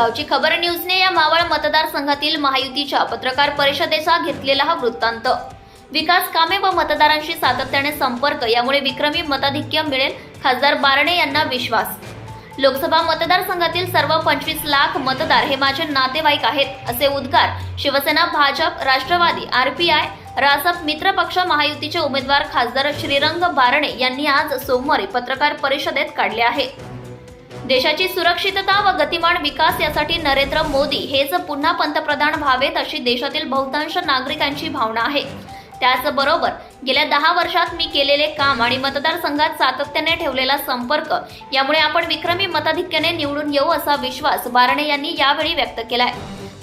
गावची खबर न्यूजने या मावळ मतदारसंघातील महायुतीच्या पत्रकार परिषदेचा घेतलेला हा वृत्तांत. विकास कामे व मतदारांशी सातत्याने संपर्क यामुळे विक्रमी मताधिक्य मिळेल खासदार बारणे यांना विश्वास. लोकसभा मतदारसंघातील सर्व पंचवीस लाख मतदार हे माझे नातेवाईक आहेत असे उद्गार शिवसेना भाजप राष्ट्रवादी आरपीआय रासप मित्र पक्ष महायुतीचे उमेदवार खासदार श्रीरंग बारणे यांनी आज सोमवारी पत्रकार परिषदेत काढले आहे. देशाची सुरक्षितता व गतिमान विकास यासाठी नरेंद्र मोदी हेच पुन्हा पंतप्रधान व्हावेत अशी देशातील बहुतांश नागरिकांची भावना आहे. त्याचबरोबर गेल्या दहा वर्षात मी केलेले काम आणि मतदारसंघात सातत्याने ठेवलेला संपर्क यामुळे आपण विक्रमी मताधिक्याने निवडून येऊ असा विश्वास बारणे यांनी यावेळी व्यक्त केलाय.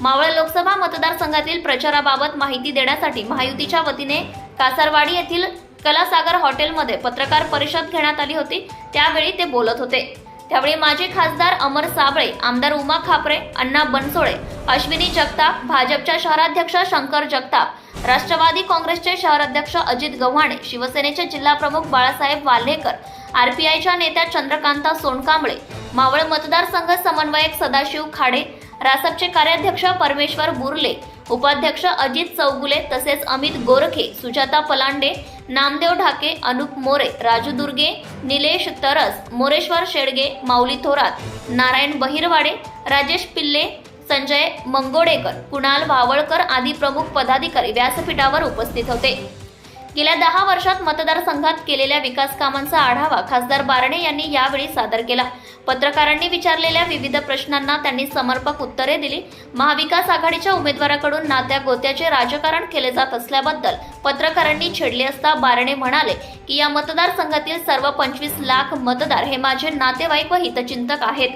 मावळ लोकसभा मतदारसंघातील प्रचाराबाबत माहिती देण्यासाठी महायुतीच्या वतीने कासारवाडी येथील कलासागर हॉटेलमध्ये पत्रकार परिषद घेण्यात आली होती. त्यावेळी ते बोलत होते. त्यावेळी माजी खासदार अमर साबळे आमदार उमा खापरे अण्णा बनसोळे अश्विनी जगताप भाजपच्या शहराध्यक्ष शंकर जगताप राष्ट्रवादी काँग्रेसचे शहराध्यक्ष अजित गव्हाणे शिवसेनेचे जिल्हाप्रमुख बाळासाहेब वाल्हेकर आरपीआयच्या नेत्या चंद्रकांता सोनकांबळे मावळ मतदारसंघ समन्वयक सदाशिव खाडे रासपचे कार्याध्यक्ष परमेश्वर बुर्ले उपाध्यक्ष अजित चौगुले तसेच अमित गोरखे सुजाता पलांडे नामदेव ढाके अनुप मोरे राजू दुर्गे निलेश तरस मोरेश्वर शेडगे माऊली थोरात नारायण बहिरवाडे राजेश पिल्ले संजय मंगोडेकर कुणाल वावळकर आदी प्रमुख पदाधिकारी व्यासपीठावर उपस्थित होते. गेल्या दहा वर्षात मतदारसंघात केलेल्या विकास कामांचा आढावा खासदार बारणे यांनी यावेळी सादर केला. पत्रकारांनी विचारलेल्या विविध प्रश्नांना त्यांनी समर्पक उत्तरे दिली. महाविकास आघाडीच्या उमेदवाराकडून नात्या गोत्याचे राजकारण केले जात असल्याबद्दल पत्रकारांनी छेडले असता बारणे म्हणाले की या मतदारसंघातील सर्व पंचवीस लाख मतदार हे माझे नातेवाईक व हितचिंतक आहेत.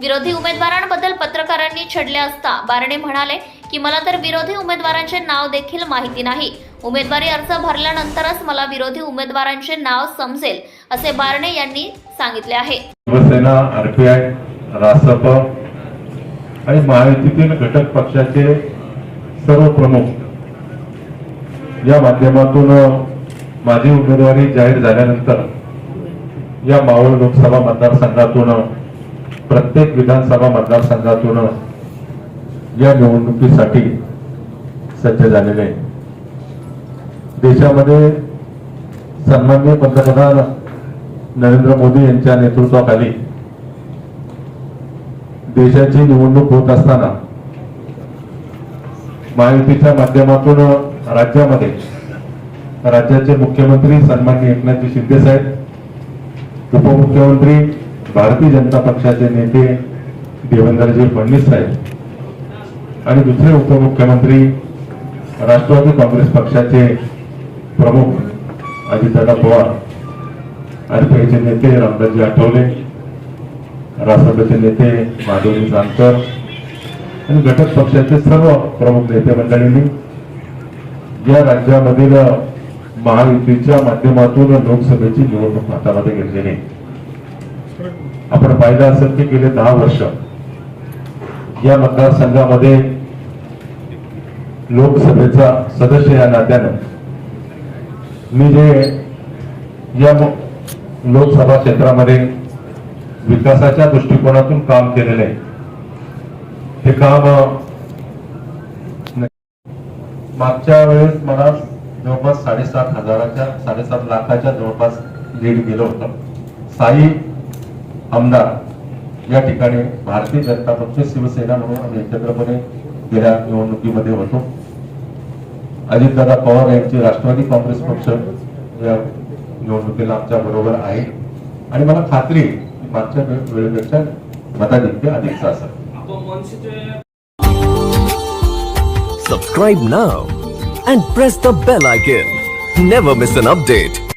विरोधी उमेदवारांबद्दल पत्रकारांनी छेडले असता बारणे म्हणाले की मला तर विरोधी उमेदवारांचे नाव देखील माहिती नाही. उमेदवारी अर्ज भरल्यानंतरच मला विरोधी उमेदवारांचे नाव समजेल असे बारणे यांनी सांगितले आहे. शिवसेना आरपीआय रासप आणि महायुतीतील घटक पक्षाचे सर्व प्रमुख या माध्यमातून माझी उमेदवारी जाहीर झाल्यानंतर या मावळ लोकसभा मतदारसंघातून प्रत्येक विधानसभा मतदारसंघातून या निवडणुकीसाठी सज्ज झालेले आहे. देशामध्ये सन्माननीय पंतप्रधान नरेंद्र मोदी यांच्या नेतृत्वाखाली देशाची निवडणूक होत असताना महायुतीच्या माध्यमातून राज्यामध्ये राज्याचे मुख्यमंत्री सन्माननीय एकनाथजी शिंदे साहेब उपमुख्यमंत्री भारतीय जनता पक्षाचे नेते देवेंद्रजी फडणवीस साहेब आणि दुसरे उपमुख्यमंत्री राष्ट्रवादी काँग्रेस पक्षाचे प्रमुख अजितदादा पवार आरपीआयचे नेते रामदासजी आठवले राष्ट्रपतीचे नेते माधवजी जानकर आणि घटक पक्षाचे सर्व प्रमुख नेते मंडळींनी या राज्यामधील महायुतीच्या माध्यमातून लोकसभेची निवडणूक हातामध्ये घेतलेली. आपण पाहिलं असेल की गेले दहा वर्ष या मतदारसंघामध्ये लोकसभेचा सदस्य या नात्यानं मी जे या लोकसभा क्षेत्रामध्ये विकासाच्या दृष्टिकोनातून काम केलेलं आहे हे काम मागच्या वेळेस मला जवळपास साडेसात हजाराच्या साडेसात लाखाच्या जवळपास लीड गेलं होतं. साई आमदार या ठिकाणी भारतीय जनता पक्ष शिवसेना म्हणून आम्ही एकत्रपणे गेल्या निवडणुकीमध्ये होतो. अजितदादा पवार यांची राष्ट्रवादी काँग्रेस पक्ष या निवडणुकीला आमच्या बरोबर आहे आणि मला खात्री आहे की मागच्या वेळेपेक्षा मताधिक्य अधिकचं असेल Subscribe now and press the bell icon. Never miss an update.